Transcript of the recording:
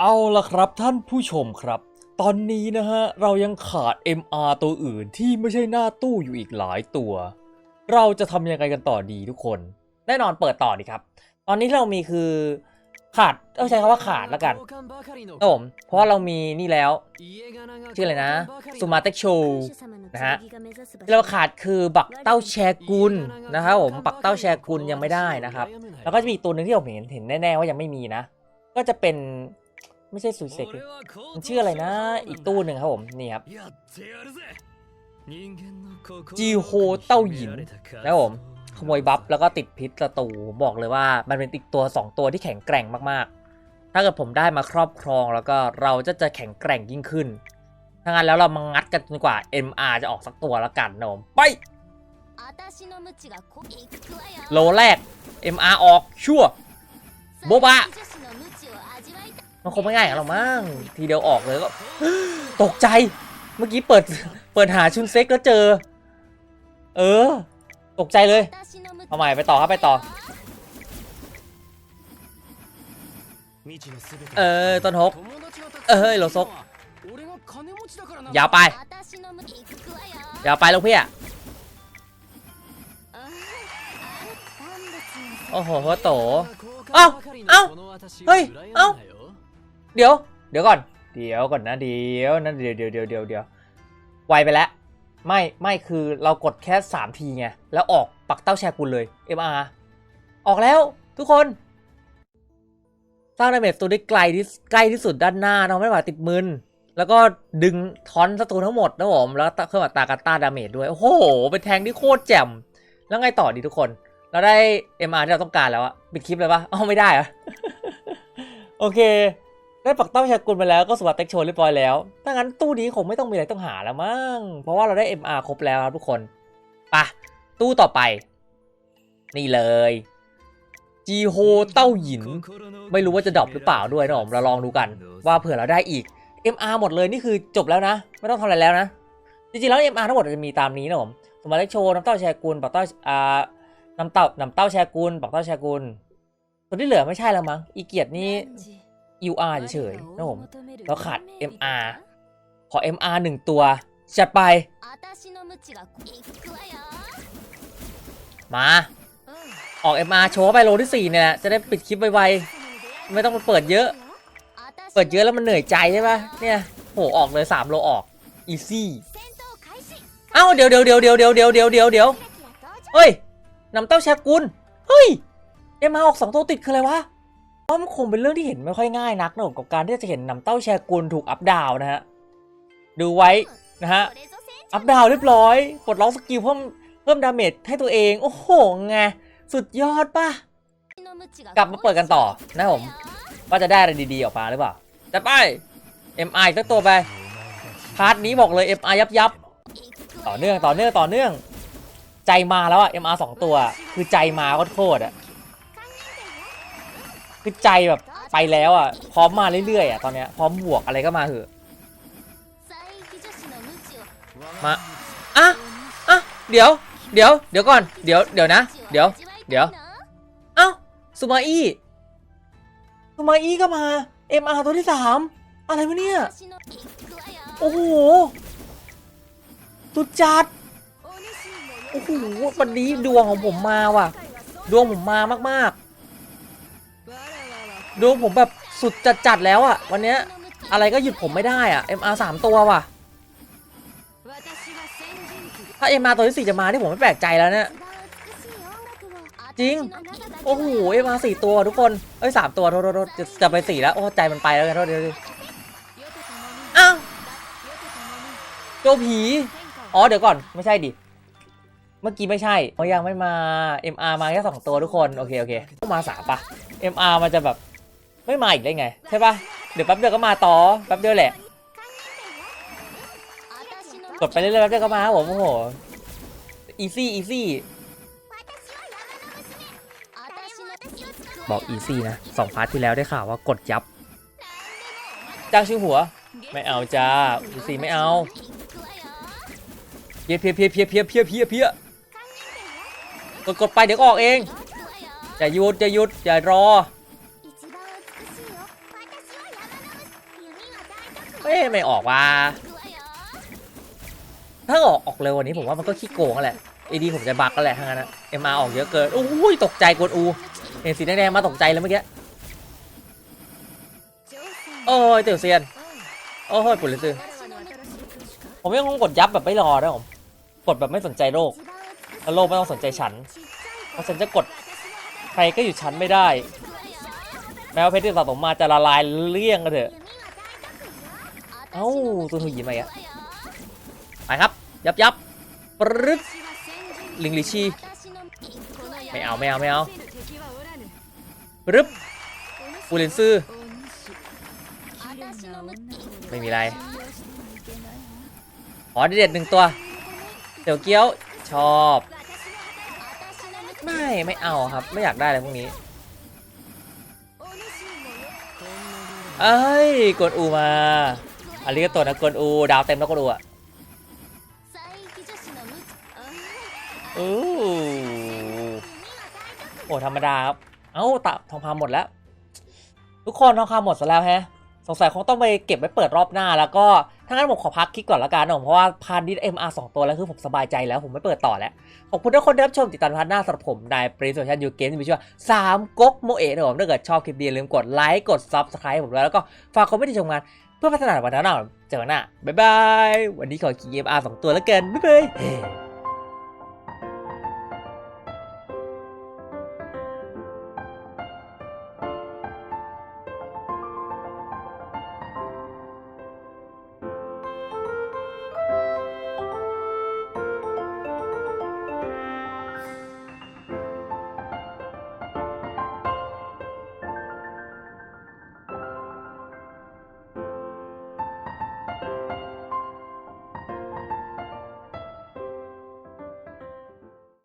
เอาละครับท่านผู้ชมครับ ตอนนี้นะฮะ เรายังขาด MR ตัวอื่นที่ไม่ใช่หน้าตู้อยู่อีกหลายตัว เราจะทำยังไงกันต่อดีทุกคน แน่นอนเปิดต่อดีครับ ตอนนี้เรามีคือขาดเอาใช้คำว่าขาดแล้วกันครับผมเพราะเรามีนี่แล้ว ชื่ออะไรนะซูมาเต็กโชนะฮะที่เราขาดคือบักเต้าแชกุลนะครับผมบักเต้าแชกุลยังไม่ได้นะครับ แล้วก็จะมีตัวหนึ่งที่ผมเห็นเห็นแน่ๆว่ายังไม่มีนะ ก็จะเป็น ไม่ใช่ซูเซกมันชื่ออะไรนะ อีกตู้หนึ่งครับผม นี่ครับจีโฮเต้าหยินนะนะคผรับผมมขโมยบัฟแล้วก็ติดพิษศัตรูบอกเลยว่ามันเป็นอีกตัว 2 ตัวที่แข็งแกร่งมากๆ ถ้าเกิดผมได้มาครอบครองแล้วก็เราจะจะแข็งแกร่งยิ่งขึ้น ถ้างั้นแล้วเรามางัดกันจนกว่า MR จะออกสักตัวแล้วกันนะผมไปโลโลแรก MR ออกชั่วโบบะ มันคงไม่ง่ายกันหรอกมั้งทีเดียวออกเลยก็ตกใจเมื่อกี้เปิดเปิดหาชุนเซ็กแล้วเจอ เออ ตกใจเลย เอาใหม่ไปต่อครับไปต่อ เออต้นฮกเอ้ยโลโซกกยาวไปอย่าไปลูกพี่อะโอ้โหพ่อโตเอ้าเอ้าเอ้าเฮ้ย เอ้า เดี๋ยว เดี๋ยวก่อน เดี๋ยวก่อนนะ เดี๋ยวนะเดี๋ยวเดี๋ยวเดี๋ยวเดี๋ยวเดี๋ยวไวไปแล้ว ไม่ ไม่ คือเรากดแค่ 3 ทีไง แล้วออกปักเต้าแชร์กุลเลย MR ออกแล้วทุกคน สร้างดาเมจตัวได้ไกลที่ใกล้ที่สุดด้านหน้าเราไม่หวาดติดมืนแล้วก็ดึงทอนศัตรูทั้งหมดนะผม แล้วเครื่องอัตราการต้านดาเมจด้วย โอ้โห เป็นแทงที่โคตรแจ่ม แล้วไงต่อดีทุกคน เราได้ MR ที่เราต้องการแล้วอะปิดคลิปเลยปะเอ้าไม่ได้เหรอโอเค ได้ปักเต้าชากุลไปแล้วก็สวัสดิ์เต็กโชว์เรียบร้อยแล้วถ้างั้นตู้นี้คงไม่ต้องมีอะไรต้องหาแล้วมั้ง เพราะว่าเราได้ MR ครบแล้วครับทุกคนปะตู้ต่อไป นี่เลย จีโฮเต้าหยิน ไม่รู้ว่าจะดรอปหรือเปล่าด้วยนะผมเราลองดูกันว่าเผื่อเราได้อีก MR หมดเลยนี่คือจบแล้วนะ ไม่ต้องทำอะไรแล้วนะ จริงๆแล้ว MR ทั้งหมดจะมีตามนี้นะผมสมบัติเล็กโชว์น้ำเต้าแชกุลปักเต้าอ่าน้ำเต้าน้ำเต้าแชกุลปักเต้าแชกุลส่วนที่เหลือไม่ใช่แล้วมั้งอีเกียรตินี่ UR เฉยๆนะผมแล้วขาด MR ขอ MR หนึ่งตัวจัดไป มา ออก MR โชว์ไปโลที่ 4 เนี่ย จะได้ปิดคลิปไวๆ ไม่ต้องไปเปิดเยอะ เปิดเยอะแล้วมันเหนื่อยใจใช่ปะเนี่ยโหออกเลย 3 โลออก easy เอ้าเดี๋ยวเดี๋ยวเดี๋ยวเดี๋ยวเดี๋ยวเดี๋ยวเดี๋ยวเดี๋ยวเดี๋ยวเฮ้ยน้ำเต้าแชกุลเฮ้ย MR ออก 2 ตัวติดคืออะไรวะ ว่ามันคงเป็นเรื่องที่เห็นไม่ค่อยง่ายนักนะผมกับการที่จะเห็นนำเต้าแชกุลถูกอัพดาวนะฮะดูไว้นะฮะอัพดาวเรียบร้อยปลดล็อกสกิลเพิ่มเพิ่มดาเมจให้ตัวเอง โอ้โหไงสุดยอดป่ะกลับมาเปิดกันต่อนะผมว่าจะได้อะไรดีๆออกมาหรือเปล่าจัดไป MI สักตัวไปพาร์ทนี้บอกเลย MI ยับยับต่อเนื่องต่อเนื่องต่อเนื่อง ใจมาแล้วอะ MR สองตัว คือใจมาโคตรๆอะ คือใจแบบไปแล้วอะพร้อมมาเรื่อยๆอะตอนเนี้ยพร้อมบวกอะไรก็มาเถอะมาอะอะเดี๋ยว เดี๋ยว เดี๋ยวก่อน เดี๋ยว เดี๋ยวนะ เดี๋ยว เดี๋ยว เอ้าซูมาอี้ซูมาอี้ก็มา MR ตัวที่สามอะไรวะเนี่ย โอ้โหสุดจัด โอ้โหวันนี้ดวงของผมมาว่ะ ดวงผมมามากๆ ดวงผมแบบสุดจัดๆแล้วอะวันเนี้ยอะไรก็หยุดผมไม่ได้อะ MR สามตัวว่ะ ถ้า MR ตัวที่สี่จะมาที่ผมไม่แปลกใจแล้วเนี่ย จริง โอ้โห MR สี่ตัวทุกคน เอ้ยสามตัวโทษโทษโทษจะจะไปสี่แล้ว โอ้ ใจมันไปแล้วกันโทษเดี๋ยวอ้าวตัวผี อ๋อ เดี๋ยวก่อน ไม่ใช่ดิเมื่อกี้ไม่ใช่เพรายังไม่มา MR มาแค่สองตัวทุกคน โอเค โอเคต้องมาสามปะ MR มันจะแบบ ไม่มาอีกได้ไง ใช่ปะเดี๋ยวแป๊บเดียวก็มาต่อแป๊บเดียวแหละกดไปเรื่อยๆแป๊บเดียวก็มาครับผมโอ้โห easy easy บอก easy นะสองพาร์ทที่แล้วได้ข่าวว่ากดยับจ้างชื่อหัว ไม่เอาจ้า easy ไม่เอาเพียเพียเพียเพียเพียเพียเพียเพียกดกดไปเดี๋ยวออกเองอย่าหยุดอย่าหยุดอย่ารอ ไม่ออกว่า ถ้าออกออกเร็วกวันนี้ผมว่ามันก็ขี้โกงแหละเอดีผมจะบักก็แหละทั้งนั้นเอ็มอาออกเยอะเกินโอ้ยตกใจกดอูเห็นสีแดงๆมาตกใจเลยเมื่อกี้โอ้ยเตียวเซียนโอ้ยปุ่นเลยซื้อผมยังคงกดยับแบบไม่รอนะผมกดแบบไม่สนใจโลกแล้วโลกไม่ต้องสนใจฉัน เพราะฉันจะกดใครก็อยู่ฉันไม่ได้ แม้ว่าเพชรที่สะสมมาจะละลายเลี่ยงกันเถอะ เอ้าตัวหูหยิบมาอีกอะไปครับ ยับยับปรึ๊ดลิงลิชีไม่เอาไม่เอาไม่เอาปรึ๊บฟูเรนซื่อไม่มีอะไรขอเด็ดๆหนึ่งตัวเดี๋ยวเกี้ยวชอบไม่ไม่เอาครับไม่อยากได้อะไรพวกนี้เอ้ยกดอูมา อันนี้ก็ตัวนะกดอู ดาวเต็มแล้วกดอูอะอู้โอ้ธรรมดาครับ เอ้าตะทองคำหมดแล้ว ทุกคนทองคำหมดซะแล้วแฮะ สงสัยคงต้องไปเก็บไว้เปิดรอบหน้า แล้วก็ถ้างั้นผมขอพักคลิกก่อนละกันนะเพราะว่าพานดิสเอ็มอาร์สองตัวแล้วคือผมสบายใจแล้วผมไม่เปิดต่อแล้ว ขอบคุณทุกคนที่รับชมติดตามพาร์ทหน้าสำหรับผมนายปริศชันยูเกมที่มีชื่อว่าสามก๊กโมเอะนะครับผมถ้าเกิดชอบคลิปดีอย่าลืมกดไลค์กดซับสไครต์ผมด้วยแล้วก็ฝากคอมเมนต์ที่ชมงาน เพื่อพัฒนาวันหน้าเจอกันหน้าบ๊ายบาย วันนี้ขอขี่เกมอาร์สองตัวแล้วกัน บ๊ายบาย